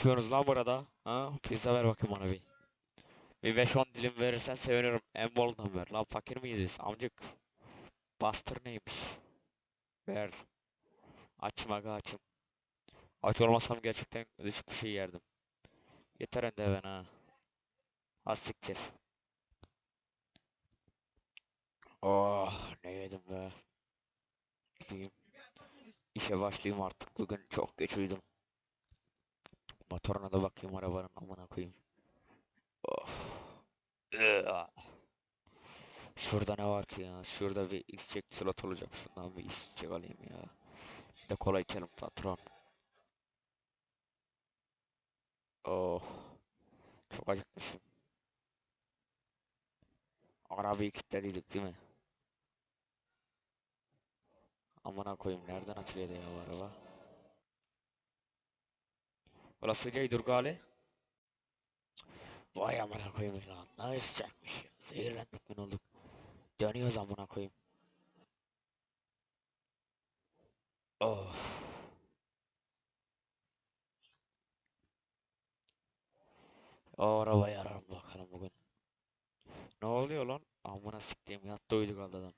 yapıyorsunuz lan burada? Ha? Pizza ver bakayım bana bir. Bir 5-10 dilim verirsen sevinirim. En bolundan ver. Lan fakir miyiz biz? Amcık. Bastır neymiş? Ver. Açım aga açım. Aç olmasam gerçekten düşük bir şey yerdim. Yeter ende ben ha. Az siktir. Oh ne yedim be. Gideyim. İşe başlayayım artık. Bugün çok geç uyudum. Motoruna da bakayım arabanın amına koyayım. Oh. Iıı. Şurada ne var ki ya? Şurada bir içecek slot olacak. Şundan bir içecek alayım ya. Bir de kola içelim patron. Oh. Çok acıkmışım. Arabayı kilitlediydik değil mi? Amına koyayım nereden açılıyordu ya bu araba? Burası Ceydur Gali. Vay amına koyayım lan. Ne isteyecekmiş. Zehirlendik mi olduk? Dönüyoruz amına koyayım. Oh. O arabaya ararım bakalım bugün. Ne oluyor lan? Amına siktiğim yattı uyuduk adam.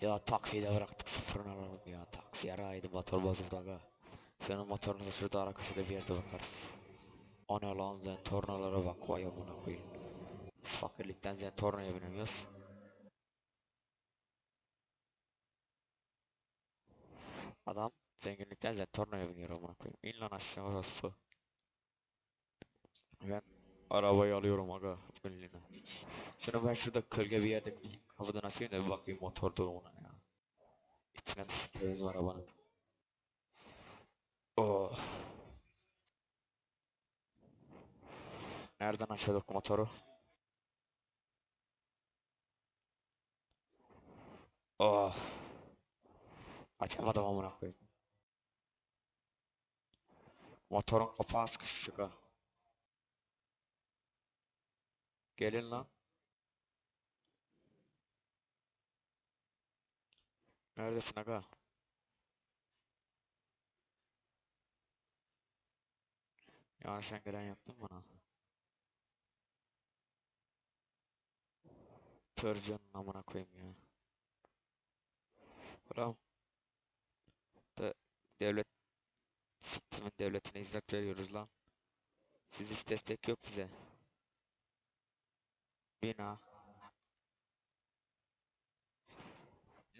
Ya taksiyi de bıraktık sıfırını alalım ya. Taksi yaraydı motor bozuldu aga. Senin motorunu da şurada ara köşede bir yerde bakarız. O ne lan zentornalara bak vay amına koyayım. Fakirlikten zentornaya binemiyoruz. Adam zenginlikten zentornaya biniyor amına koyayım. İn lan aşağı orası. Ben arabayı alıyorum aga günlüğüne. Şimdi ben şurada kölge bir yerde bir kapıdan açayım da bir bakayım motor durumuna ya. İçine bir var arabanın. Oh. Nereden açıyorduk motoru? Oh. Açamadım amına koyayım. Motorun kapağı sıkışık ha. Gelin lan. Neredesin aga? Yanlışan gelen yaptın bana. Törcanın amına koyayım ya. Ulan. De devlet siktimin devletine hizmet veriyoruz lan. Siz hiç destek yok bize. Bina.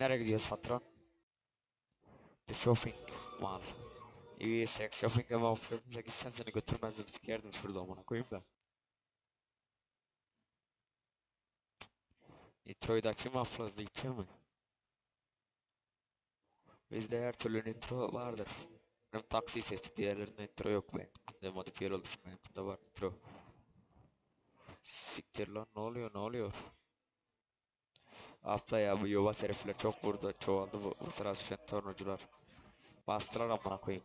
Nereye gidiyoruz patron? The shopping mall. İyi sek shopping mall filmimize gitsen seni götürmezdim sikerdim şurada amına koyayım da. Nitro'daki mafrazda içiyor mu? Bizde her türlü nitro vardır. Benim taksi seçtik diğerlerinde nitro yok benim. Bende modifiye oldu benim de var nitro. Siktir lan ne oluyor ne oluyor? Hafta ya bu yuva herifler çok burada çoğaldı bu, bu sıra düşen tornocular. Bastılar amına koyayım.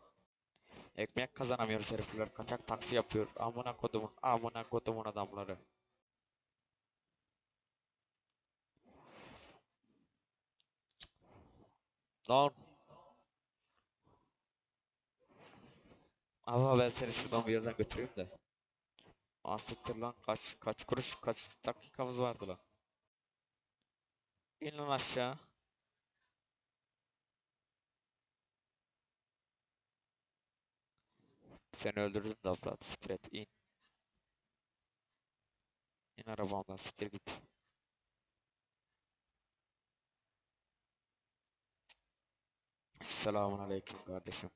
Ekmek kazanamıyoruz herifler kaçak taksi yapıyor. Amına kodumun amına kodumun adamları. Lan. Ama ben seni şuradan bir yerden götüreyim de. Aa siktir lan kaç kaç kuruş kaç dakikamız vardı lan. İn lan aşağı. Seni öldürdüm de abla siktir et in. İn arabamdan siktir git. Selamun aleyküm kardeşim.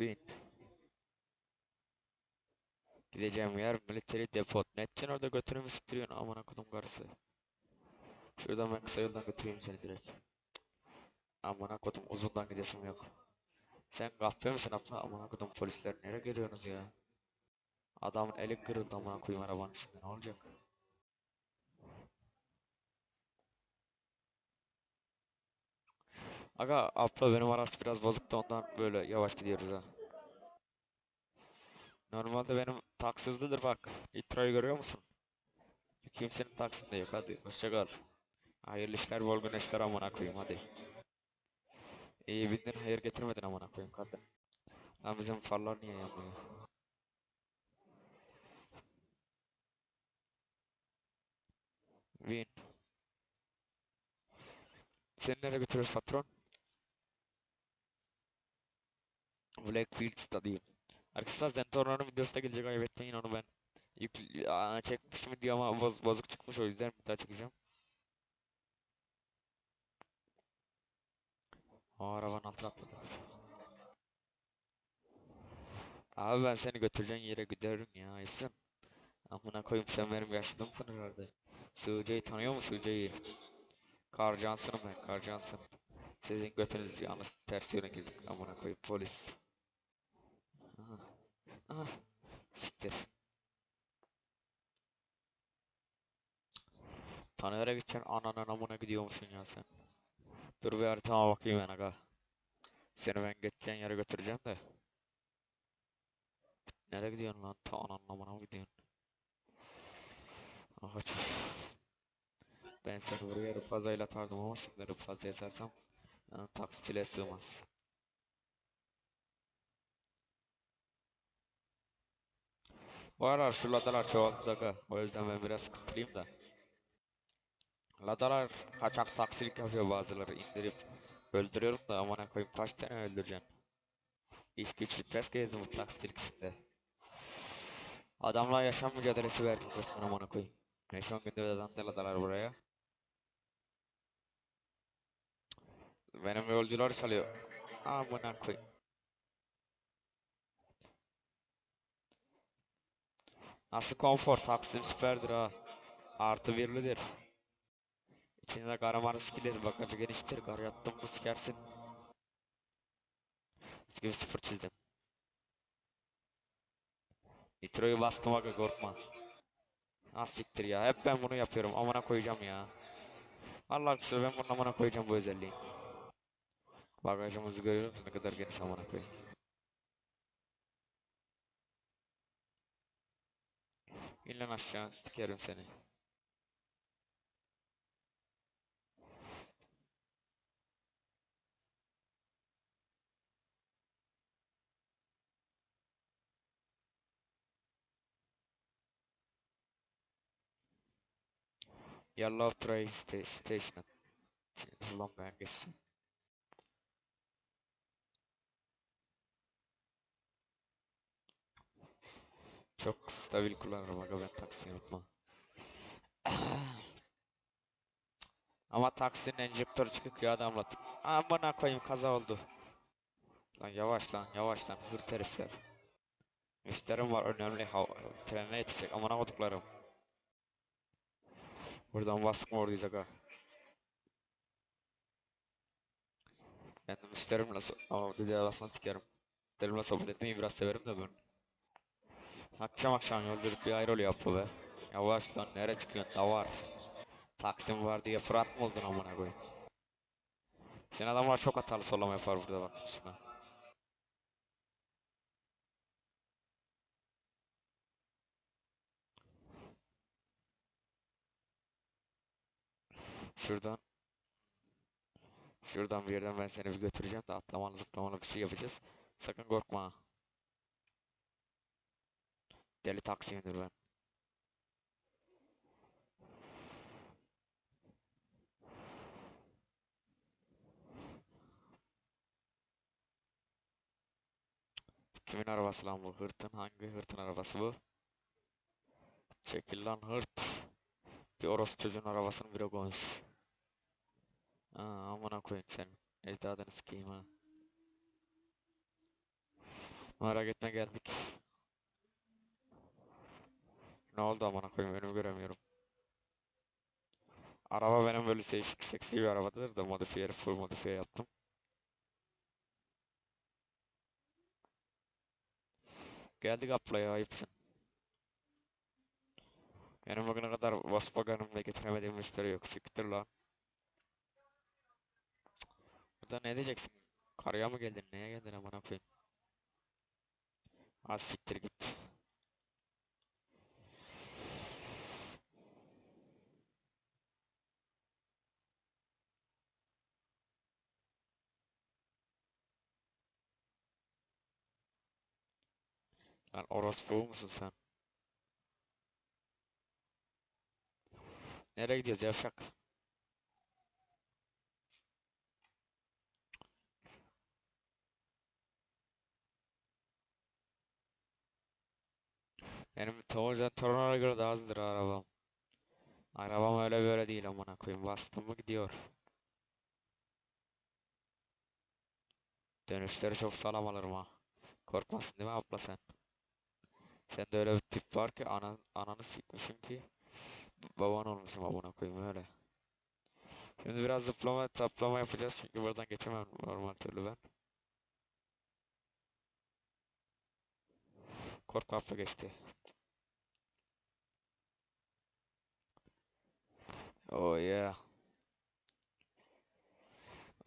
Bin. Gideceğim yer military depot. Netçen orada götürümü siktiriyorsun amına kodum karısı. Şuradan ben kısa yoldan götüreyim seni direkt. Amına kodum uzundan gidesim yok. Sen kahpe misin abla? Amına kodum polisler nereye geliyorsunuz ya? Adamın eli kırıldı amına koyayım arabanın içinde ne olacak? Aga abla benim araç biraz bozuktu ondan böyle yavaş gidiyoruz ha. Normalde benim taksi hızlıdır bak. Nitro'yu görüyor musun? Kimsenin taksinde yok hadi hoşça kal. Hayırlı işler bol güneşler amına koyayım hadi. İyi bindin hayır getirmedin amına koyayım kadın. Lan bizim farlar niye yanmıyor? Win. Seni nereye götürüyoruz patron? Blackfield Stadyum. Arkadaşlar Zentorno'nun videosu da gelecek ayıp etmeyin onu ben. Yük, Aa, çekmiştim video ama boz, bozuk çıkmış o yüzden bir daha çekeceğim. O arabanın altına atladı. Abi ben seni götüreceğin yere giderim ya İsim. Amına koyayım sen benim yaşadığımsın herhalde. Sığcayı tanıyor musun Sığcayı? Kar Johnson'ım ben Kar Johnson. Sizin götünüz yalnız ters yöne girdik amına koyayım polis. Aha. Aha. Siktir. Tanıyara gideceksin ananın amına gidiyor musun ya sen? Dur bir haritama bakayım ben aga. Seni ben geçeceğin yere götüreceğim de. Nereye gidiyorsun lan? Ta ananın amına mı gidiyorsun? Aha. Ben seni buraya Rıfaza'yla atardım ama şimdi Rıfaza'ya atarsam yani, taksitçiliğe sığmaz. Bu aralar şu ladalar çoğaldı aga. O yüzden ben biraz sıkıntılıyım da. Ladalar kaçak taksilik yapıyor bazıları indirip öldürüyorum da amına koyayım kaç tane öldüreceğim. İş güç stres gezdim bu taksilik içinde. Adamla yaşam mücadelesi verdim resmen amına koyayım. Neyse on günde ödeden ladalar buraya. Benim yolcular çalıyor. Amına koyayım. Nasıl konfor? Taksim süperdir ha. Artı birlidir. İçinde karamanı sikilir. Bagajı geniştir. Kar yattın mı sikersin. Gibi sıfır çizdim. Nitro'yu bastım aga korkma. Ah siktir ya. Hep ben bunu yapıyorum. Amına koyacağım ya. Allah aşkına ben bunun amına koyacağım bu özelliği. Bagajımızı görüyor musun? Ne kadar geniş amına koyayım. İn lan aşağı sikerim seni. Yellow train sta station. Ulan ben geçtim. Çok stabil kullanırım aga ben taksiyi unutma. Ama taksinin enjektörü çıkık ya adamla. Amına koyayım kaza oldu. Lan yavaş lan yavaş lan hırt herifler. Müşterim var önemli hava trenine yetişecek amına koduklarım. Buradan bastık mı oradayız aga. Ben de müşterimle so ama dedi arasına sikerim. Müşterimle sohbet etmeyi biraz severim de ben. Akşam akşam yolculuk bir ayrol yaptı be. Yavaş lan nereye çıkıyorsun da var. Taksim var diye Fırat mı oldun amına koyayım. Sen adamlar çok hatalı sollama yapar burada bak üstüne. Şuradan Şuradan bir yerden ben seni bir götüreceğim de atlamalı zıplamalı bir şey yapacağız. Sakın korkma. Deli taksimdir ben. Kimin arabası lan bu? Hırtın hangi hırtın arabası bu? Çekil lan hırt. Bir orospu çocuğun arabasını bile konuş. Aa amına koyayım sen. Ecdadını sikeyim ha. Merak etme geldik. Ne oldu amına koyayım önümü göremiyorum. Araba benim böyle değişik seksi bir arabadır da modifiye full modifiye yaptım. Geldik ablaya ayıpsın. Benim bugüne kadar Volkswagen'ımla getiremediğim müşteri yok. Siktir lan. Burada ne diyeceksin? Karıya mı geldin? Neye geldin amına koyayım? Az siktir git. Lan orospu musun sen? Nereye gidiyoruz yavşak? Benim Tower Torna'ya göre daha hızlıdır arabam. Arabam öyle böyle değil amına koyayım. Bastım mı gidiyor. Dönüşleri çok sağlam alırım ha. Korkmasın değil mi abla sen? Sende öyle bir tip var ki ana, ananı sikmişim ki baban olmuşum amına koyayım öyle. Şimdi biraz zıplama taplama yapacağız çünkü buradan geçemem normal türlü ben. Korkma abla geçti. Oh yeah.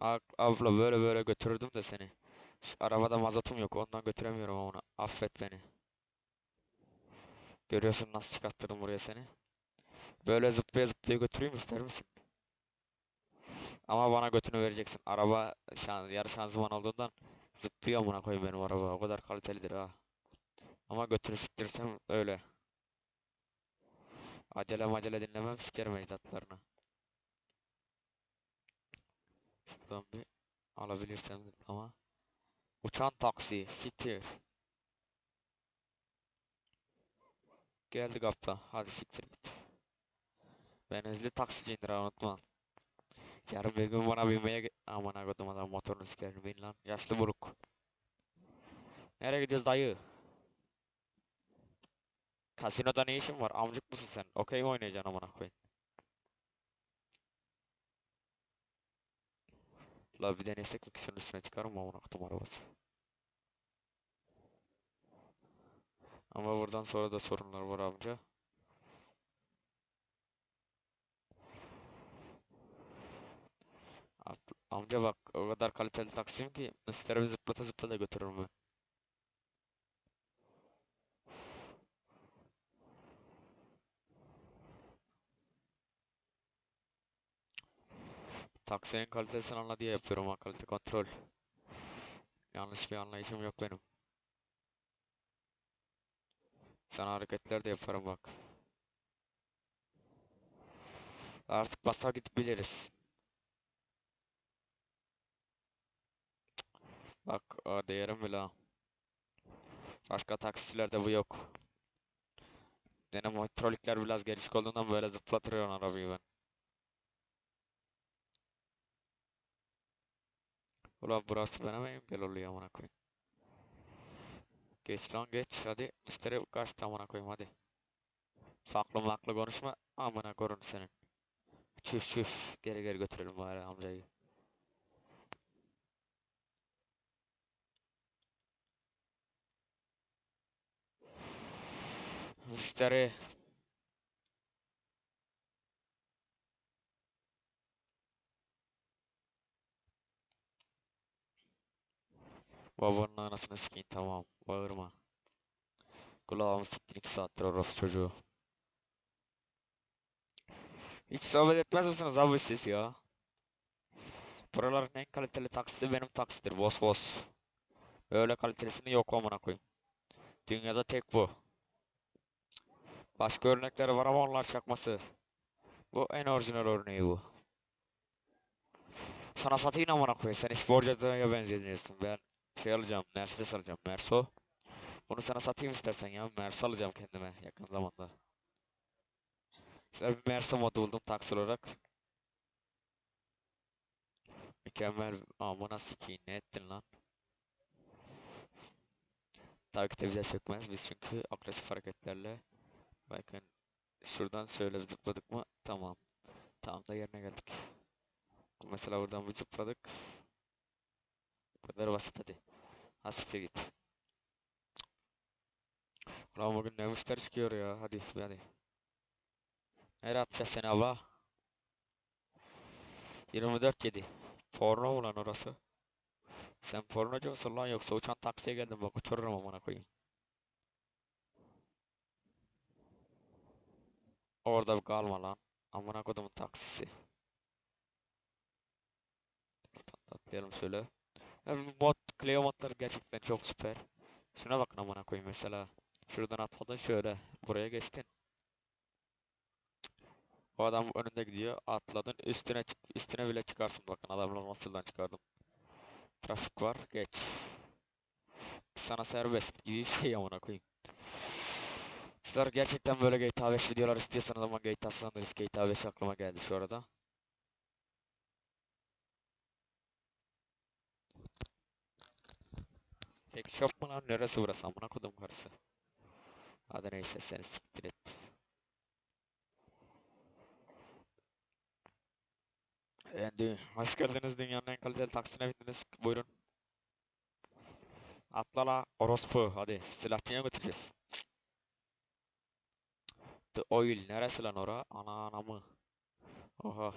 Ab- Abla böyle böyle götürürdüm de seni. Arabada mazotum yok ondan götüremiyorum onu. Affet beni. Görüyorsun nasıl çıkarttırdım buraya seni. Böyle zıplaya zıplaya götüreyim ister misin? Ama bana götünü vereceksin. Araba şan, yarı şanzıman olduğundan zıplıyor amına koyayım benim araba. O kadar kalitelidir ha. Ama götünü siktirsem öyle. Acele macele dinlemem sikerim ecdatlarını. Şuradan bir alabilirsem ama. Uçan taksi, siktir. Geldik abla, hadi siktir git. Benizli taksiciyindir ha unutma. Yarın bir gün bana binmeye Aman akodum adam motorunu sikerim bin lan. Yaşlı buruk. Nereye gidiyoruz dayı? Kasinoda ne işin var? Amcık mısın sen? Okey mi oynayacaksın amına koyayım? La bir denesek mi ki şunun üstüne çıkarım mı amına koydum arabası? Ama buradan sonra da sorunlar var amca. Amca bak o kadar kaliteli taksiyim ki müşterimi zıplata zıplata götürürüm ben. Taksinin kalitesini anla diye yapıyorum ha kalite kontrol. Yanlış bir anlayışım yok benim. Sana hareketler de yaparım bak. Artık basa gidip Bak değerim bile ha. Başka taksicilerde bu yok. Benim hidrolikler biraz gelişik olduğundan böyle zıplatırıyor arabayı ben. Ulan burası bana mı engel oluyor amına koyayım. Geç lan geç hadi. Müşteri kaçtı amına koyayım hadi. Saklı maklı konuşma amına korun senin. Çüş çüş geri geri götürelim bari amcayı. Müşteri. Babanın anasını sikeyim tamam. Bağırma. Kulağımı siktin iki saattir orası çocuğu. Hiç sohbet etmez misiniz abi siz ya? Buraların en kaliteli taksisi benim taksidir boss boss. Böyle kalitesini yok amına koyayım. Dünyada tek bu. Başka örnekleri var ama onlar çakması. Bu en orijinal örneği bu. Sana satayım amına koyayım. Sen hiç borcacıya benzediyorsun. Ben şey alacağım. Mercedes alacağım. Merso. Bunu sana satayım istersen ya. Merso alacağım kendime yakın zamanda. Şöyle bir Merso modu buldum taksi olarak. Mükemmel. Amına sikeyim. Ne ettin lan? De bize çökmez. Biz çünkü agresif hareketlerle bakın şuradan şöyle zıpladık mı? Tamam. Tam da yerine geldik. Mesela buradan bir zıpladık. Bu kadar basit hadi. Hasifte git. Ulan bugün ne müşteri çıkıyor ya. Hadi hadi. Nereye atacağız seni abla? 24 7. Porno mu lan orası? Sen pornocu musun lan yoksa uçan taksiye geldim bak uçururum amına koyayım. Orada kalma lan. Amına kodumun taksisi. Atlayalım şöyle. Yani mod, Clio modları gerçekten çok süper. Şuna bakın amına koyayım mesela. Şuradan atladın şöyle. Buraya geçtin. O adam önünde gidiyor. Atladın üstüne üstüne bile çıkarsın bakın adamlar nasıldan çıkardım. Trafik var geç. Sana serbest gibi şey amına koyayım. Sizler gerçekten böyle GTA 5 videolar istiyorsanız ama GTA San Andreas GTA 5 aklıma geldi şu arada. Sex shop mu lan? Neresi burası amına kodum karısı? Hadi neyse seni siktir et. Endi, hoş geldiniz dünyanın en kaliteli taksine bindiniz. Buyurun. Atla la orospu hadi silahçıya götüreceğiz. The Oil neresi lan ora? Ana anamı. Oha.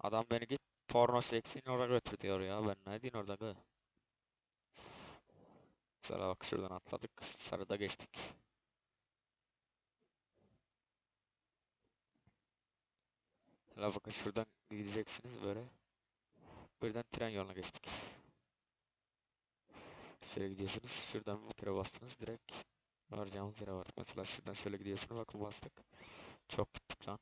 Adam beni git porno seksin oraya götür diyor ya. Ben ne diyeyim orada gı? Sonra bak şuradan atladık. Sarıda geçtik. La bakın şuradan gideceksiniz böyle. Birden tren yoluna geçtik. Şöyle gidiyorsunuz. Şuradan bir kere bastınız direkt varacağımız yere var. Mesela şuradan şöyle gidiyorsunuz bakın bastık. Çok gittik lan.